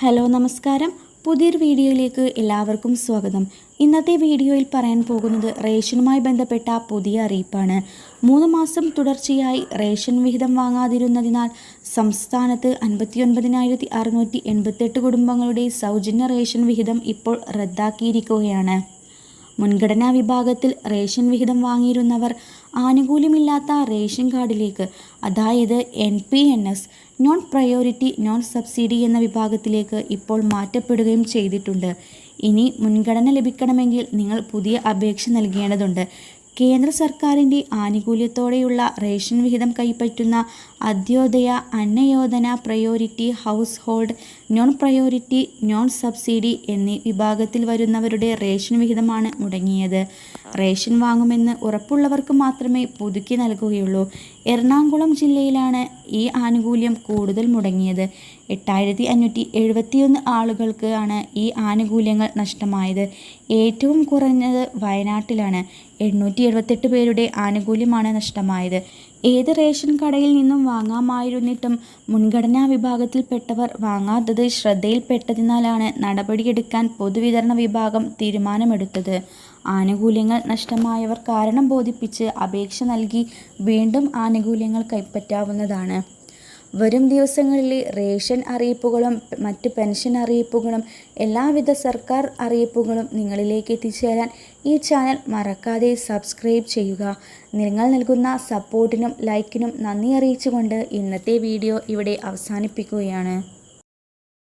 Hello നമസ്കാരം. പുതിയൊരു വീഡിയോയിലേക്ക് എല്ലാവർക്കും സ്വാഗതം. ഇന്നത്തെ വീഡിയോയിൽ പറയാൻ പോകുന്നത് റേഷനുമായി ബന്ധപ്പെട്ട പുതിയ അറിയിപ്പാണ്. മൂന്ന് മാസം തുടർച്ചയായി റേഷൻ വിഹിതം വാങ്ങാതിരുന്നതിനാൽ സംസ്ഥാനത്ത് അൻപത്തിയൊൻപതിനായിരത്തി അറുന്നൂറ്റി എൺപത്തെട്ട് കുടുംബങ്ങളുടെ സൗജന്യ റേഷൻ വിഹിതം ഇപ്പോൾ റദ്ദാക്കിയിരിക്കുകയാണ്. മുൻഗണനാ വിഭാഗത്തിൽ റേഷൻ വിഹിതം വാങ്ങിയിരുന്നവർ ആനുകൂല്യമില്ലാത്ത റേഷൻ കാർഡിലേക്ക് അതായത് N P N S non priority non subsidy എന്ന വിഭാഗത്തിലേക്ക് ഇപ്പോൾ മാറ്റപ്പെടുകയും ചെയ്തിട്ടുണ്ട്. ഇനി മുൻഗണന ലഭിക്കണമെങ്കിൽ നിങ്ങൾ പുതിയ അപേക്ഷ നൽകേണ്ടതുണ്ട്. കേന്ദ്ര സർക്കാരിന്റെ ആനുകൂല്യത്തോടെയുള്ള റേഷൻ വിഹിതം കൈപ്പറ്റുന്ന അദ്യോദയ അന്നയോധന priority household non priority non subsidy എന്നീ വിഭാഗത്തിൽ വരുന്നവരുടെ റേഷൻ വിഹിതമാണ് മുടങ്ങിയത്. റേഷൻ വാങ്ങുമെന്ന് ഉറപ്പുള്ളവർക്ക് മാത്രമേ പുതുക്കി നൽകുകയുള്ളൂ. എറണാകുളം ജില്ലയിലാണ് ഈ ആനുകൂല്യം കൂടുതൽ മുടങ്ങിയത്. എട്ടായിരത്തി അഞ്ഞൂറ്റി എഴുപത്തിയൊന്ന് ആളുകൾക്ക് ആണ് ഈ ആനുകൂല്യങ്ങൾ നഷ്ടമായത്. ഏറ്റവും കുറഞ്ഞത് വയനാട്ടിലാണ്. എണ്ണൂറ്റി എഴുപത്തെട്ട് പേരുടെ ആനുകൂല്യമാണ് നഷ്ടമായത്. ഏത് റേഷൻ കടയിൽ നിന്നും വാങ്ങാമായിരുന്നിട്ടും മുൻഗണനാ വിഭാഗത്തിൽപ്പെട്ടവർ വാങ്ങാത്തത് ശ്രദ്ധയിൽപ്പെട്ടതിനാലാണ് നടപടിയെടുക്കാൻ പൊതുവിതരണ വിഭാഗം തീരുമാനമെടുത്തത്. ആനുകൂല്യങ്ങൾ നഷ്ടമായവർ കാരണം ബോധിപ്പിച്ച് അപേക്ഷ നൽകി വീണ്ടും ആനുകൂല്യങ്ങൾ കൈപ്പറ്റാവുന്നതാണ്. വരും ദിവസങ്ങളിൽ റേഷൻ അറിയിപ്പുകളും മറ്റ് പെൻഷൻ അറിയിപ്പുകളും എല്ലാവിധ സർക്കാർ അറിയിപ്പുകളും നിങ്ങളിലേക്ക് എത്തിച്ചേരാൻ ഈ ചാനൽ മറക്കാതെ സബ്സ്ക്രൈബ് ചെയ്യുക. നിങ്ങൾ നൽകുന്ന സപ്പോർട്ടിനും ലൈക്കിനും നന്ദി അറിയിച്ചുകൊണ്ട് ഇന്നത്തെ വീഡിയോ ഇവിടെ അവസാനിപ്പിക്കുകയാണ്.